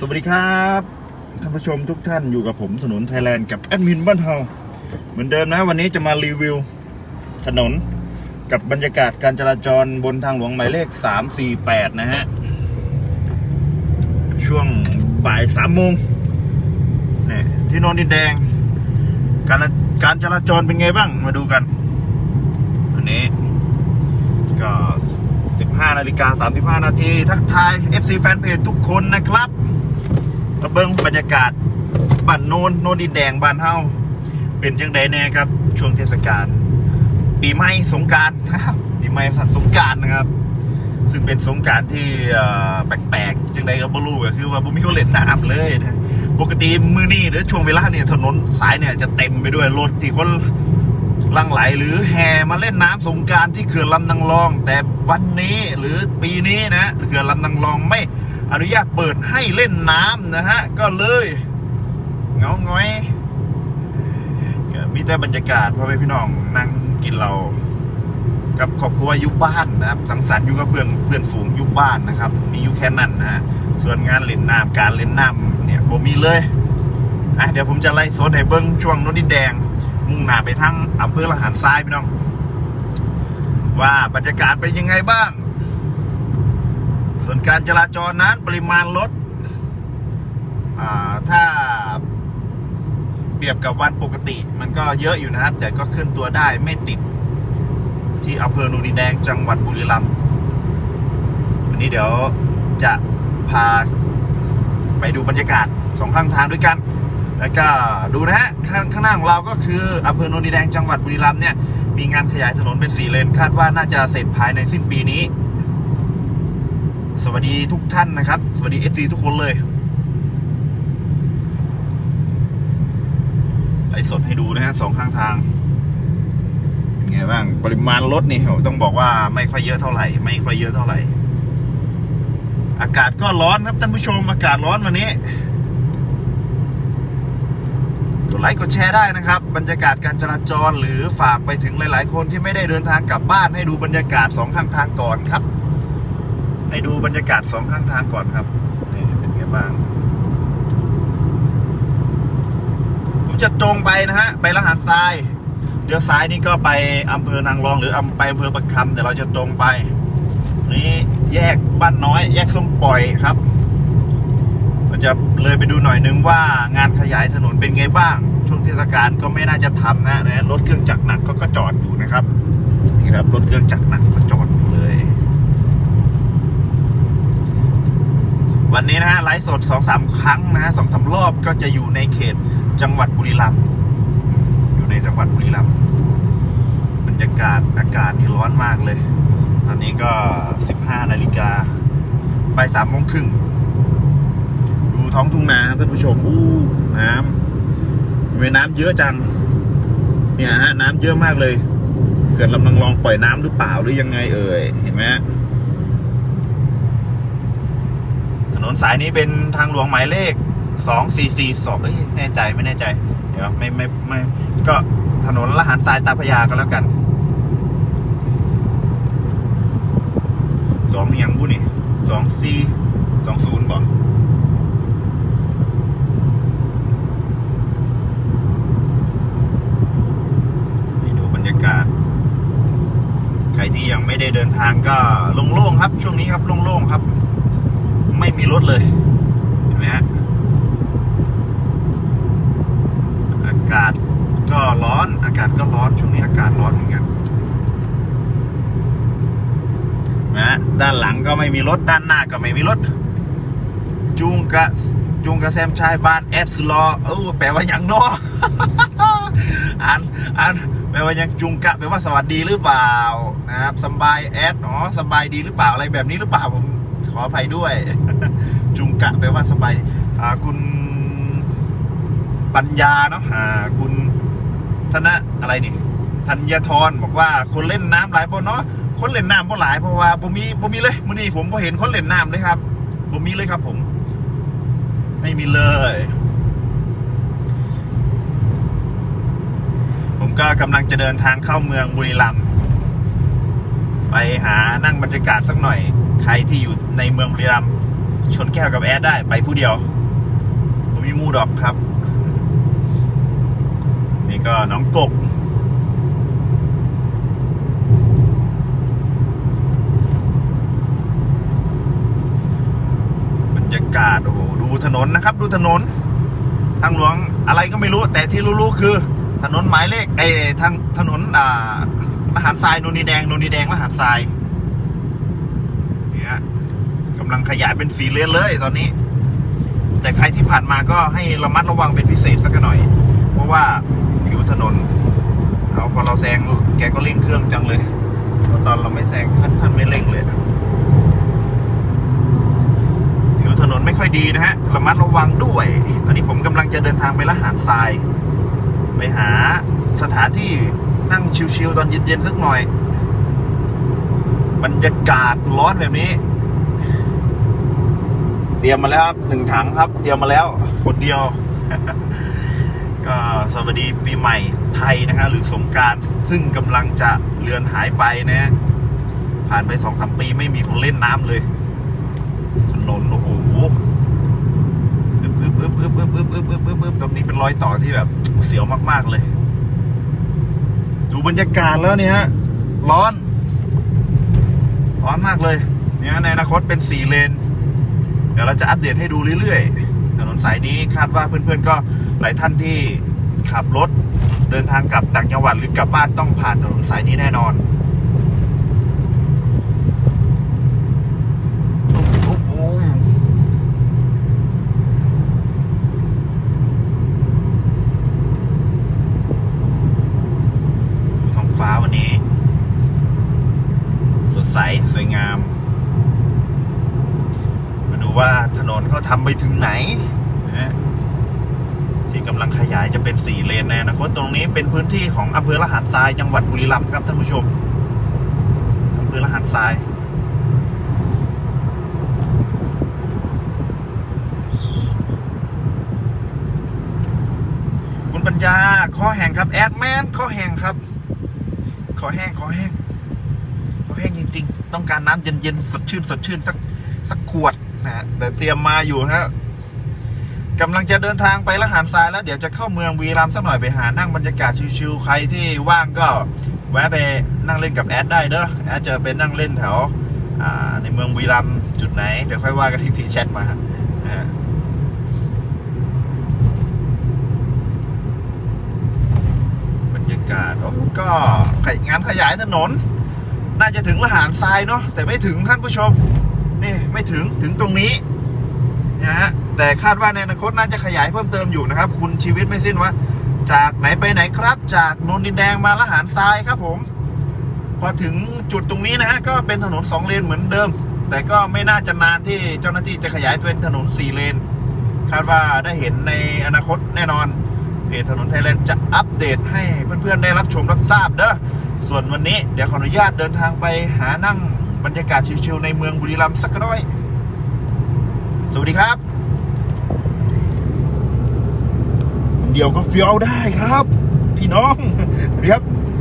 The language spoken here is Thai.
สวัสดีครับท่านผู้ชมทุกท่านอยู่กับผมถนนไทยแลนด์กับแอดมินบ้านเฮาเหมือนเดิมนะวันนี้จะมารีวิว ถนนกับบรรยากาศการจราจรบนทางหลวงหมายเลข 348 นะฮะ ช่วงบ่ายสามโมงเนี่ยที่นนดินแดง การการจราจรเป็นไงบ้างมาดูกัน วันนี้ ก็ 15นาฬิกา35นาทีทักทาย FC แฟนเพจทุกคนนะครับ มาเบิ้งบรรยากาศบ้านโนนโนนดินแดงบ้านเฮาเป็นจังใดแน่ครับ ช่วงเทศกาลปีใหม่สงกรารปีใหม่สัตว์สงการนะครับ ซึ่งเป็นสงการที่แปลกๆจังใดก็บ่รู้ก็คือว่าบ่มีคนเล่นน้ำเลยนะปกติมือนี่หรือช่วงเวลาเนี่ยถนนสายเนี่ยจะเต็มไปด้วยรถที่คนลังไหลหรือแห่มาเล่นน้ำสงการที่เขื่อนลำนางรอง แต่วันนี้หรือปีนี้นะเขื่อนลำนางรองไม่ อนุญาตเปิดให้เล่นน้ำนะฮะ ก็เลยเงาง้อยมีแต่บรรยากาศพ่อแม่พี่น้องนั่งกินเรากับครอบครัวอยู่บ้านนะครับ สังสรรค์อยู่กับเพื่อนเพื่อนฝูงอยู่บ้านนะครับ มีอยู่แค่นั้นนะฮะส่วนงานเล่นน้ำการเล่นน้ำเนี่ยบ่มีเลยอะเดี๋ยวผมจะไล่สดให้เบิ้งช่วงนนดินแดง มุ่งหน้าไปทางอำเภอละหารทรายพี่น้อง ว่าบรรยากาศเป็นยังไงบ้าง ส่วนการจราจรนั้นปริมาณรถถ้าเปรียบกับวันปกติ มันก็เยอะอยู่นะครับ แต่ก็เคลื่อนตัวได้ไม่ติด ที่อำเภอหนูดินแดงจังหวัดบุรีรัมย์วันนี้เดี๋ยวจะพาไปดูบรรยากาศสองข้างทางด้วยกัน แล้วก็ดูนะฮะข้างข้างหน้าของเราก็คืออำเภอโนนดินแดงจังหวัดบุรีรัมย์เนี่ยมีงานขยายถนนเป็นสี่เลนคาดว่าน่าจะเสร็จภายในสิ้นปีนี้ สวัสดีทุกท่านนะครับ สวัสดีเอฟซีทุกคนเลยไลฟ์สดให้ดูนะฮะสองข้างทางเป็นไงบ้างปริมาณรถนี่ต้องบอกว่าไม่ค่อยเยอะเท่าไหร่ ไม่ค่อยเยอะเท่าไหร่ อากาศก็ร้อนครับท่านผู้ชม อากาศร้อนวันนี้กดไลค์กดแชร์ได้นะครับ บรรยากาศการจราจรหรือฝากไปถึงหลาย ๆ คนที่ไม่ได้เดินทางกลับบ้านให้ดูบรรยากาศสองข้างทางก่อนครับ ให้ดูบรรยากาศสองข้างทางก่อนครับนี่เป็นไงบ้าง ผมจะตรงไปนะฮะ ไปละหารทรายเดี๋ยวซ้ายนี่ก็ไปอำเภอนางรองหรืออำไปอำเภอประคำแต่เราจะตรงไป นี่แยกบ้านน้อย แยกส้มปล่อยครับเราจะเลยไปดูหน่อยนึงว่างานขยายถนนเป็นไงบ้าง ช่วงเทศกาลก็ไม่น่าจะทำนะนะรถเครื่องจักรหนักก็จอดอยู่นะครับนี่ครับรถเครื่องจักรหนักก็จอดอยู่เลย วันนี้นะฮะไลฟ์สดสองสามครั้งนะฮะสองสามรอบก็จะอยู่ในเขตจังหวัดบุรีรัมย์อยู่ในจังหวัดบุรีรัมย์บรรยากาศอากาศนี่ร้อนมากเลย ตอนนี้ก็สิบห้านาฬิกาไปสามโมงครึ่งดูท้องทุ่งนาท่านผู้ชมอู้น้ำทำไมน้ำเยอะจัง เนี่ยฮะน้ำเยอะมากเลยเขื่อนลำนางรองปล่อยน้ำหรือเปล่าหรือยังไงเอ่ยเห็นไหมฮะถ นนสายนี้เป็นทางหลวงหมายเลขสองสี่สี่สองเอ้ยแน่ใจไม่แน่ใจ เดี๋ยวไม่ไม่ไม่ก็ถนนละหันทรายตาพยาก็แล้วกันสองเมียงบุนี่สองสี่สองศูนย์บอก ให้ดูบรรยากาศ ใครที่ยังไม่ได้เดินทางก็โล่งๆครับ ช่วงนี้ครับโล่งๆครับ ไม่มีรถเลย เห็นไหมฮะ อากาศก็ร้อน อากาศก็ร้อน ช่วงนี้อากาศร้อนเหมือนกันนะฮะด้านหลังก็ ไม่มีรถด้านหน้าก็ไม่มีรถ จุงกะจุงกะแซมชายบ้านแอดสลอเออแปลว่าอย่างนออ่านอ่านแปลว่ายังจุงกะแปลว่าสวัสดีหรือเปล่านะครับสบายแอดอ๋อสบายดีหรือเปล่าอะไรแบบนี้หรือเปล่าผมขออภัยด้วย จุงกะแปลว่าสบายอ่าคุณปัญญาเนาะอ่าคุณธนะอะไรนี่ธัญทรบอกว่าคนเล่นน้ำหลายบ่เนาะ คนเล่นน้ำบ่หลายเพราะว่าบ่มีบ่มีเลยมื้อนี้ผมบ่เห็นคนเล่นน้ำเลยครับบ่มีเลยครับ ผม ไม่มีเลย ผมก็กำลังจะเดินทางเข้าเมืองบุรีรัมย์ไปหานั่งบรรยากาศสักหน่อย ใครที่อยู่ในเมืองบุรีรัมย์ชนแก้วกับแอดได้ไปผู้เดียวผมมีมูดอกครับ นี่ก็น้องกบ บรรยากาศโอ้โหดูถนนนะครับ ดูถนน ทางหลวงอะไรก็ไม่รู้ แต่ที่รู้ๆคือ ถนนหมายเลขไอ้ทางถนนอ่ามหาดทรายนูนีแดงนูนีแดงมหาดทรายเนี่ยกำลังขยายเป็นสีเลนเลยตอนนี้ แต่ใครที่ผ่านมาก็ให้ระมัดระวังเป็นพิเศษสักหน่อย เพราะว่าผิวถนน เอาพอเราแซงแกก็เร่งเครื่องจังเลย ตอนเราไม่แซงท่านท่านไม่เร่งเลย ผิวถนนไม่ค่ อยดีนะฮะระมัดระวังด้วย ตอนนี้ผมกำลังจะเดินทางไปละหารทราย ไปหาสถานที่นั่งชิวๆตอนเย็นๆสักหน่อย บรรยากาศร้อนแบบนี้ เตรียมมาแล้วครับหนึ่งถังครับ เตรียมมาแล้ว คนเดียวก็สวัสดีปีใหม่ไทยนะฮะหรือสงการซึ่งกำลังจะเลือนหายไปนะฮะผ่านไปสองสามปีไม่มีคนเล่นน้ำเลยถนนโอ้โห อึบอึบอึบอึบอึบอึบอึบอึบอึบอึบตรงนี้เป็นรอยต่อที่แบบ เสียวมาก ๆ เลย ดูบรรยากาศแล้วเนี่ยฮะ ร้อน ร้อนมากเลย เนี่ยในอนาคตเป็นสี่เลน เดี๋ยวเราจะอัปเดตให้ดูเรื่อยๆ ถนนสายนี้คาดว่าเพื่อนๆก็หลายท่านที่ขับรถเดินทางกลับต่างจังหวัดหรือกลับบ้านต้องผ่านถนนสายนี้แน่นอน อุ๊บอุ๊บอุ๊บดูท้องฟ้าวันนี้ สดใส สวยงาม มาดูว่าถนนเขาทำ ไปถึงไหนนะที่กำลังขยายจะเป็นสี่เลนในอนาคตตรงนี้เป็นพื้นที่ของอำเภอละหารทรายจังหวัดบุรีรัมย์ครับท่านผู้ชมอำเภอละหารทรายคุณปัญญาข้อแห้งครับแอดแมนข้อแห้งครับ ขอแห้งขอแห้งขอแห้งจริง ๆ ต้องการน้ำเย็นๆสดชื่นสดชื่นสักสักขวด นะฮะแต่เตรียมมาอยู่นะฮะกำลังจะเดินทางไปละหารทรายแล้วเดี๋ยวจะเข้าเมืองบุรีรัมสักหน่อยไปหานั่งบรรยากาศชิวๆใครที่ว่างก็แวะไปนั่งเล่นกับแอดได้เด้อแอดจะไปนั่งเล่นแถวในเมืองบุรีรัมจุดไหน เดี๋ยวค่อยว่ากันทีทีแชทมาฮะบรรยากาศโอ้ก็งานขยายถนน น่าจะถึงละหารทรายเนาะแต่ไม่ถึงท่านผู้ชม นี่ไม่ถึงถึงตรงนี้นะฮะแต่คาดว่าในอนาคตน่าจะขยายเพิ่มเติมอยู่นะครับ คุณชีวิตไม่สิ้นว่า จากไหนไปไหนครับ จากนนดินแดงมาละหารทรายครับผมพอถึงจุดตรงนี้นะฮะก็เป็นถนนสองเลนเหมือนเดิม แต่ก็ไม่น่าจะนานที่เจ้าหน้าที่จะขยายเป็นถนนสี่เลนคาดว่าได้เห็นในอนาคตแน่นอนเพจถนนไทยแลนด์จะอัปเดตให้เพื่อนๆได้รับชมรับทราบเด้อส่วนวันนี้เดี๋ยวขออนุญาตเดินทางไปหานั่ง บรรยากาศชิวๆในเมืองบุรีรัมย์สักหน่อย สวัสดีครับคนเดียวก็เฟี้ยวได้ครับ พี่น้องสวัสดีครับ